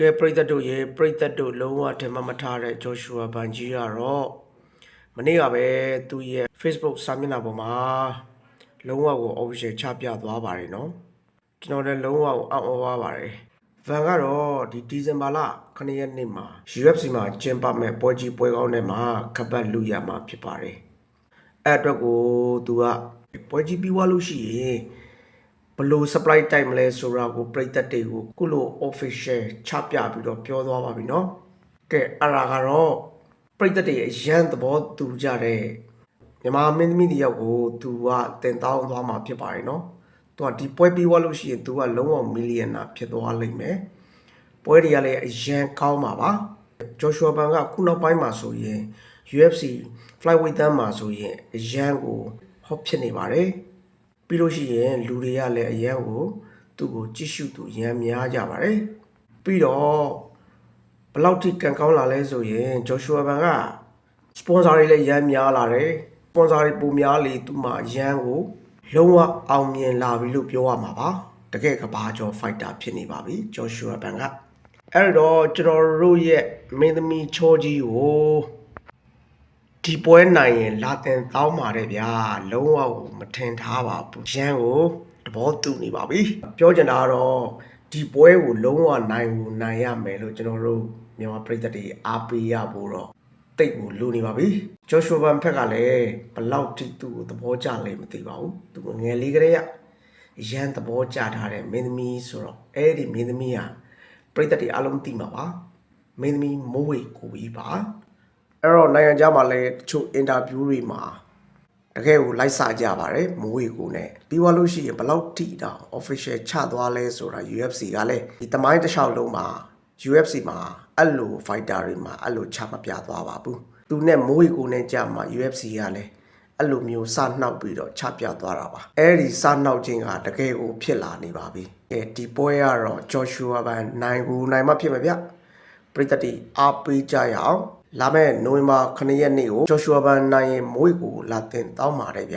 ကဲပရိသတ်တို့ရေပရိသတ်တို့လုံးဝထင်မှတ်မထားတဲ့ဂျိုရှူအာဘန်ကြီးကတော့မနေ့ကပဲသူ့ရဲ့ Facebook စာမျက်နှာပေါ်မှာလုံးဝကို official ချပြသွားပါတယ်နော်ကျွန်တော်လည်းလုံးဝကိုအံ့ဩသွားပါတယ်ဗန်ကတော့ဒီဒီဇင်ဘာလ9ရက်နေ့မှာ UFC မှာကျင်းပမဲ့ပွဲကြီးပွဲကောင်းတွေမှာခပတ်လူရမှာဖြစ်ပါတယ်အဲ့အတွက်ကိုသူကပွဲကြီးပြီးသွားလို့ရှိရင် ဘယ်လို့ supply တိုက်မလဲဆိုတာကိုပြိသက်တွေကိုခုလို official ချပြပြီးတော့ပြောသွားပါပြီเนาะကဲအဲ့ဒါကတော့ပြိသက်တွေအရန်သဘောတူကြတဲ့မြန်မာမင်းသမီးတယောက်ကိုသူကတင်တောင်းသွားမှာဖြစ်ပါတယ်เนาะသူကဒီပွဲပြီးသွားလို့ရှိရင်သူကလုံးဝမီလီယံနာဖြစ်သွားလိမ့်မယ်ပွဲတွေကလည်းအရန်ကောင်းပါပါဂျော်ရှူအာဘန်ကခုနောက်ပိုင်းမှာဆိုရင် UFC flyweight တန်းမှာဆိုရင်အရန်ကိုဟော့ဖြစ်နေပါတယ် ပြီးလို့ရှိရင်လူတွေကလည်းအရန်ကိုသူ့ကိုကြည့်ရှုသူရမ်းများကြပါတယ်ပြီးတော့ဘယ်လောက်ထိကန်ကောင်းလာလဲဆိုရင်ဂျော်ရှူအာဘန်ကစပွန်ဆာတွေလည်းရမ်းများလာတယ်စပွန်ဆာတွေပုံများလေသူ့မှာရမ်းကိုလုံးဝအောင်မြင်လာပြီလို့ပြောရမှာပါတကယ်ကဘာကျော်ဖိုက်တာဖြစ်နေပါပြီဂျော်ရှူအာဘန်ကအဲ့တော့ကျွန်တော်တို့ရဲ့မင်းသမီးချောကြီးကို ဒီပွဲနိုင်ရင်လာတင်တောင်းပါတယ်ဗျာလုံးဝကိုမထင်ထားပါဘူးရန်ကိုသဘောတူနေပါပြီပြောချင်တာကတော့ဒီပွဲကိုလုံးဝနိုင်ကိုနိုင်ရမယ်လို့ကျွန်တော်တို့မြန်မာပြည်သက်တွေအားပေးရဖို့တော့တိတ်ကိုလူနေပါပြီဂျော့ရှူဘန်ဖက်ကလည်းဘလောက်ထိသူ့ကိုသဘောကျလဲမသိပါဘူးသူကငယ်လေးကလေးကရန်သဘောကျထားတဲ့မင်းသမီးဆိုတော့အဲ့ဒီမင်းသမီးဟာပြည်သက်တွေအားလုံးသိမှာပါမင်းသမီးမိုးဝေကိုကြီးပါ အဲ့တော့နိုင်ငံခြားမှာလည်းတချို့အင်တာဗျူးတွေမှာတကယ်ကိုလိုက်စာကြပါတယ်မိုးဝေကိုနဲ့ပြီးသွားလို့ရှိရင်ဘယ်လောက်ထိတောင် official ချသွားလဲဆိုတာ UFC ကလည်းဒီတမိုင်းတစ်လျှောက်လုံးမှာ UFC မှာအဲ့လို fighter တွေမှာအဲ့လိုချမပြသွားပါဘူးသူနဲ့မိုးဝေကိုနဲ့ကြာမှာ UFC ကလည်းအဲ့လိုမျိုးစနှောက်ပြီးတော့ချပြသွားတာပါအဲ့ဒီစနှောက်ခြင်းကတကယ်ကိုဖြစ်လာနေပါပြီအဲဒီပွဲကတော့ဂျော်ရှူအာဘန်နိုင်ကိုနိုင်မှဖြစ်မှာဗျပရိသတ်တွေအားပေးကြရအောင် လာမယ့်နိုဝင်ဘာ9ရက်နေ့ကိုဂျော်ရှူအာဘန်နိုင်ရင်မွေးကိုလာတင်တောင်းပါတယ်ဗျာ